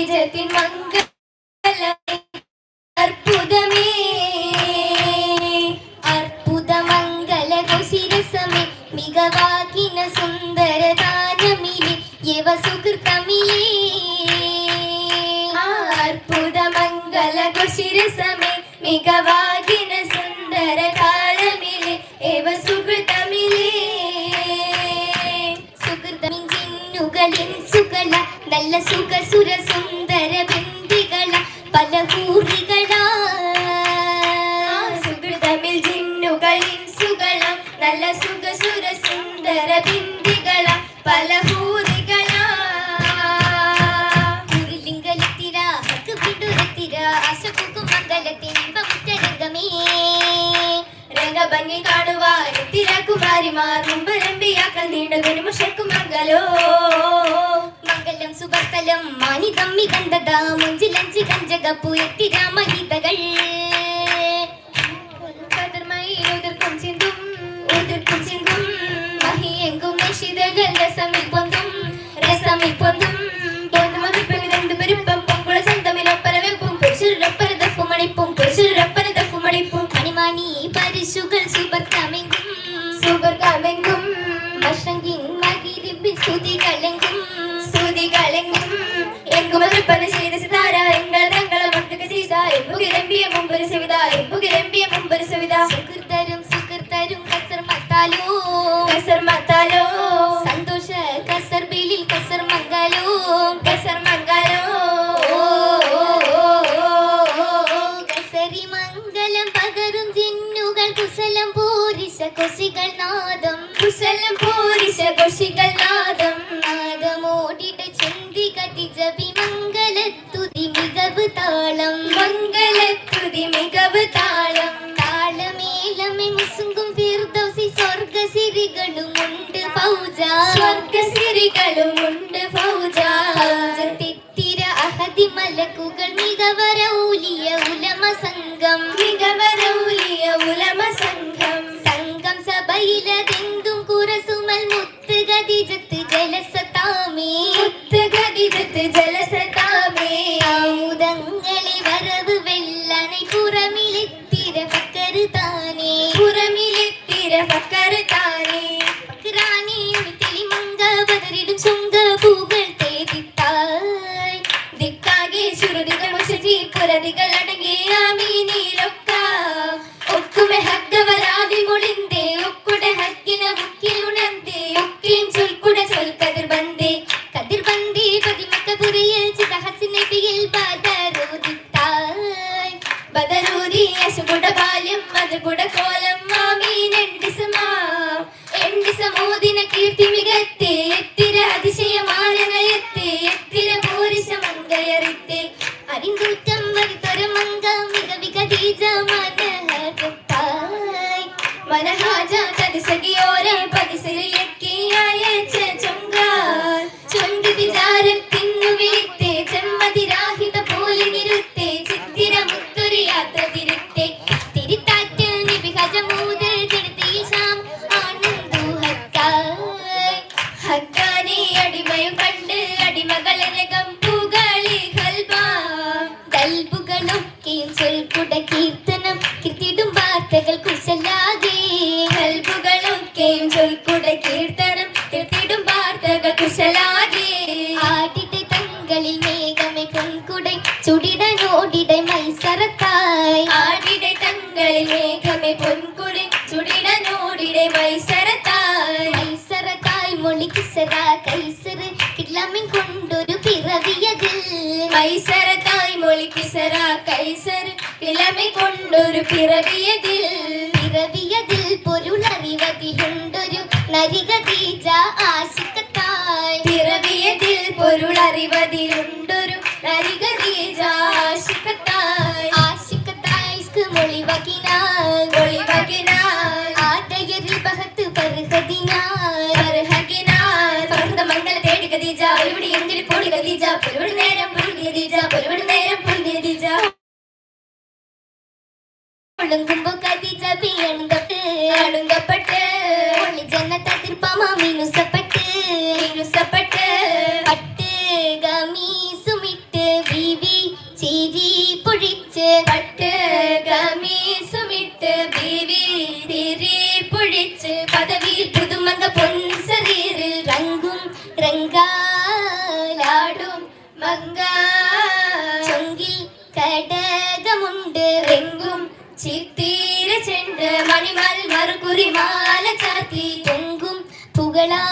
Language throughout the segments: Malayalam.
കദീജത്തിൻ മംഗള അർബുദമേ അർപ്പുത മംഗള ഗോശിരസമേ. മികവാകിന സുന്ദര ദാനമിലെ യവ സുഹൃതമിലേ അർപ്പുത മംഗള ഗോശിരസമേ. മികവാകിന സുകള നല്ല സുഖ സുര സുന്ദര ബന്ധികള പല കൂറികളാ സുഹൃതമിൽ ജിന്നുകളിൻ സുകള നല്ല സുഖ സുര സുന്ദര ബന്ധികള പല കൂറികളാ കുറിലിംഗലത്തിര ഹക്ക് വിടുരത്തിര ആശപ്പൂക്കും മംഗലത്തിൻ ഇമ്പമുറ്റരംഗമേ രംഗഭംഗി കാണുവാൻ തിരക്കുമാരിമാർ മുമ്പരമ്പിയാക്കൾ നീണ്ടതിനു മുഷക്കും മംഗലോ. മംഗലം സുവർത്തലം മാനിതം മികന്തത മുഞ്ചിലഞ്ചി കഞ്ചകപ്പു എത്തിരാമഹിതകൾ ഉതിർക്കും ചിന്തും ഉതിർക്കും ചിന്തും. മഹിയെങ്കും രസമിപ്പൊന്നും രസമിൽ സ്തുതികളെങ്കും എങ്കും അതിപ്പന ചെയ്ത സിതാര എങ്കൾ തങ്ങളെ മട്ടുക ചെയ്ത. എമ്പുകിരമ്പിയ മുമ്പൊരു സവിത എമ്പുകിരമ്പിയ മുമ്പൊരു സവിത. സുഹൃത്തരും സുഹൃത്തരും കസർ മത്താലോ. കസർ മത്താലോ. സന്തോഷ കസർ ബിലിൽ കസർ മംഗലോ. കസർ മംഗലോ. കസരി മംഗലം പകരും ജിന്നുകൾ കുശലം പൂരിശ കൊശികൾ നാദം. കുശലം പൂരിശ കൊശികൾ ഫൗജ സ്വർഗ സിരികളുമുണ്ട് അഹദി മലക്കുകൾ മികവരൗലിയ ഉലമ സംഘം മികവരൗലിയ ഉലമ സംഘം സംഘം സഭയിലതെന്തും കുറസുമൽ മുത്ത് ഗതിജത്ത് ജലസതാമേ മുത്ത് ഗതിജത്ത് ജലസതാമേ ആമുദങ്ങളെ വരവ് വെള്ളനെ പുറമിലെത്തിര அது கூட கோல കിളമിൻ കൊണ്ടൊരു പിറവിയതിൽ മൈസറത്തായി മൊഴി കിസര കൈസർ ഇളമി കൊണ്ടൊരു പിറവിയതിൽ. പിറവിയതിൽ പൊരുളറിവതിലുണ്ടൊരു നരികതീജ ആശിക്കത്തായി. പിറവിയതിൽ പൊരുളറിവതിലുണ്ടൊരു നരികതീജ ஒழுங்கும்பு கதி ஜபி எழுந்தப்பட்டு அழுங்கப்பட்டு. ஒளி ஜன்னத்தை திருப்பமா மினுசப்பட்டு மினுசப்பட்டு பட்டு கமி சுமிட்டு பிவி சிரி புழிச்சு. பட்டு கமி சுமிட்டு பிவி சிரி புழிச்சு. பதவி புதுமங்க பொன் சரீரில் சித்தீர சென்று மணிமல் மறுகுறி மாலை சாத்தி தொங்கும் புகழா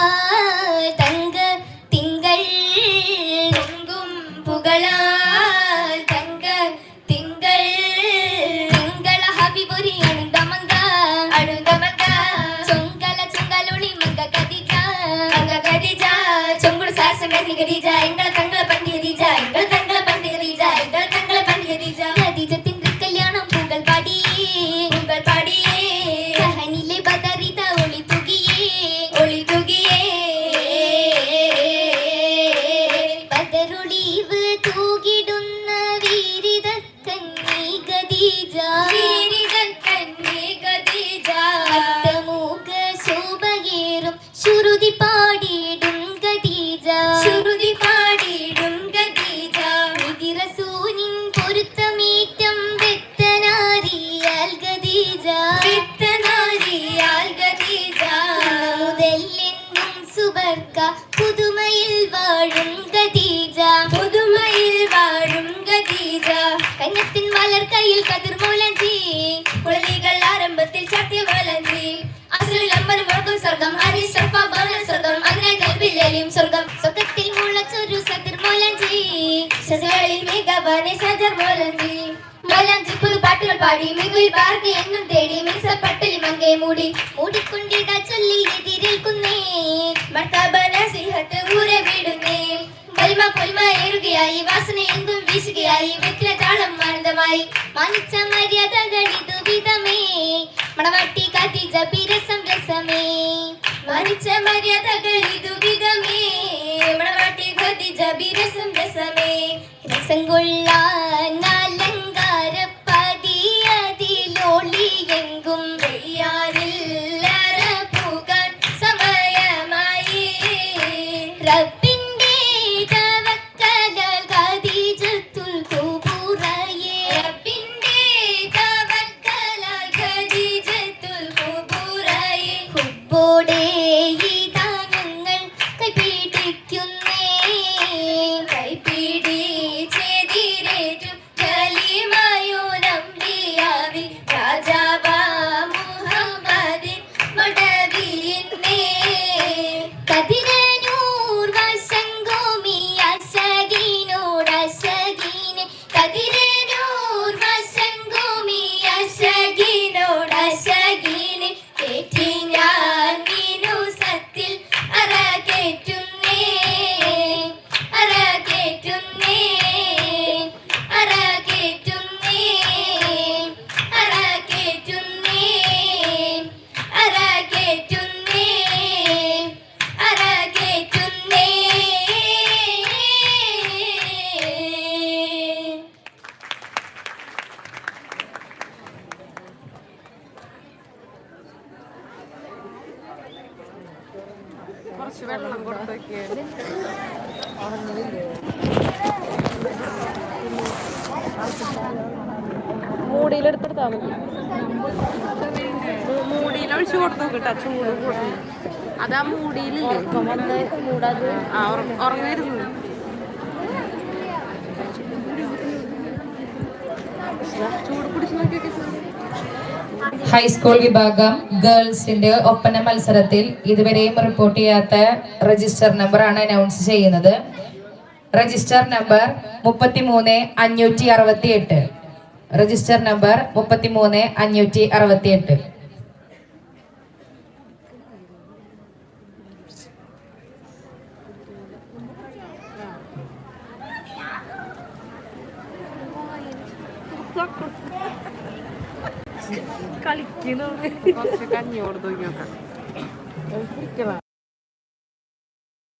ശ്രുതി പാടിയിടും ഗദീജ ശ്രുതി പാടിയിടും ഗദീജ നിതിറസൂനിൻ പൊരുത്തമേറ്റം വെത്തനാരിയാൽ ഗദീജ വെത്തനാരിയാൽ ഗദീജ മുതലെന്നും സുബർക്ക പുതുമയിൽ വാഴും ഗദീജ സ്വർഗം അരിശപ്പ ഭവന സ്വർഗം അതിനായി കൽപ്പില്ലേലും സ്വർഗം. സ്വർഗത്തിൽ മുളച്ചൊരു സതിർമൂലഞ്ചി ശശകളിൽ മികവാനെ സജർ മോലഞ്ചി. മലഞ്ചി പുതുപാട്ടുകൾ പാടി മികുൽ പാർത്തി എന്നും തേടി മിക്സപ്പട്ടലി മങ്കെ മൂടി. മൂടിക്കൊണ്ടിട ചൊല്ലി എതിരേൽക്കുന്നേ ഭർത്താബന സിഹത്ത് ഊരെ വീടുന്നേ. കൽമ കൊൽമ ഏറുകയായി വാസന എങ്കും വീശുകയായി വെറ്റില താളം ആനന്ദമായി. മാനിച്ച മര്യാദകൾ ഇതു വിധമേ മണവാട്ടി കാത്തി ജപി രസം രസമേ. മരിച്ച മര്യാദകൾ ഇതു വിധമേ. മണവാട്ടി കാത്തി ജപി രസമേ. രസം കൊള്ളാൻ മൂടിയിലെടുത്തെടുത്താൽ മതി. മൂടിയിൽ ഒഴിച്ചു കൊടുത്തു കേട്ടോ ചൂട് കൂടി അതാ മൂടിയിലില്ലേ? ആ ഉറ- ഉറങ്ങായിരുന്നു. ചൂട് പിടിച്ചു ഹൈസ്കൂൾ വിഭാഗം ഗേൾസിന്റെ ഒപ്പന മത്സരത്തിൽ ഇതുവരെയും റിപ്പോർട്ട് ചെയ്യാത്ത രജിസ്റ്റർ നമ്പർ ആണ് അനൗൺസ് ചെയ്യുന്നത്. രജിസ്റ്റർ നമ്പർ മുപ്പത്തിമൂന്ന് അഞ്ഞൂറ്റി അറുപത്തി എട്ട് രജിസ്റ്റർ നമ്പർ മുപ്പത്തിമൂന്ന് അഞ്ഞൂറ്റി അറുപത്തി എട്ട് കളിക്കുന്നു. കുറച്ച് കഞ്ഞി കൊടുത്തു നോക്കാം.